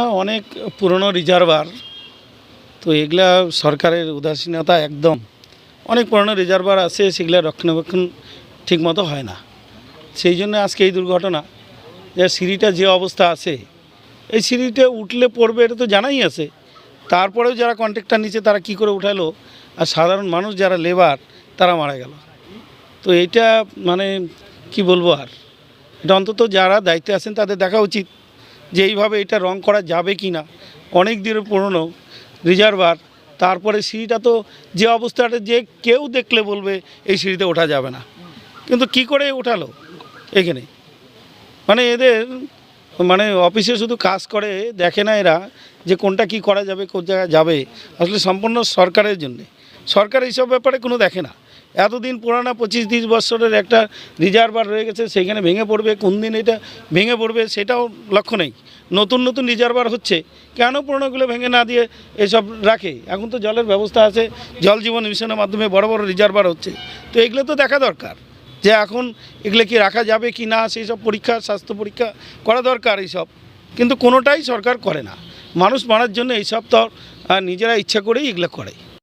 হ্যাঁ অনেক পুরনো রিজার্ভার। তো এগুলা সরকারের উদাসীনতা একদম। অনেক পুরনো রিজার্ভার আছে, সেগুলা রক্ষণাবেক্ষণ ঠিকমতো হয় না। সেই জন্য আজকে এই দুর্ঘটনা যে সিঁড়িটা যে অবস্থা আছে, এই সিঁড়িটা উঠলে পড়বে এটা তো জানাই আছে। তারপরেও যারা কন্ট্রাক্টর নিচে তারা কি করে উঠালো? আর সাধারণ মানুষ যারা লেবার, তারা মারা গেল। তো এটা মানে কি বলব আর? এটা অন্তত যারা দায়িত্বে আছেন, তাদের দেখা উচিত। যে এইভাবে এটা রং করা যাবে কি না, অনেক দিনের পুরনো রিজার্ভার, তারপরে সিঁড়িটা তো যে অবস্থাটা যে কেউ দেখলে বলবে এই সিঁড়িতে ওঠা যাবে না। কিন্তু কি করে ওঠালো এখানে? মানে এদের মানে অফিসে শুধু কাজ করে, দেখে না এরা যে কোনটা কি করা যাবে, কোন জায়গায় যাবে। আসলে সম্পূর্ণ সরকারের জন্যে। সরকার এইসব ব্যাপারে কোনো দেখে না। এতদিন পুরানা পঁচিশ তিরিশ বছরের একটা রিজার্ভার রয়ে গেছে সেখানে ভেঙে পড়বে, কোন দিন এটা ভেঙে পড়বে সেটাও লক্ষ্য নেই। নতুন নতুন রিজার্ভার হচ্ছে, কেন পুরোনোগুলো ভেঙে না দিয়ে এসব রাখে? এখন তো জলের ব্যবস্থা আছে, জল জীবন মিশনের মাধ্যমে বড় বড় রিজার্ভার হচ্ছে। তো এগুলো তো দেখা দরকার, যে এখন এগুলো কি রাখা যাবে কি না, সেই সব পরীক্ষা, স্বাস্থ্য পরীক্ষা করা দরকার এইসব। কিন্তু কোনোটাই সরকার করে না। মানুষ মারার জন্য এইসব তো নিজেরা ইচ্ছা করেই এগুলো করে।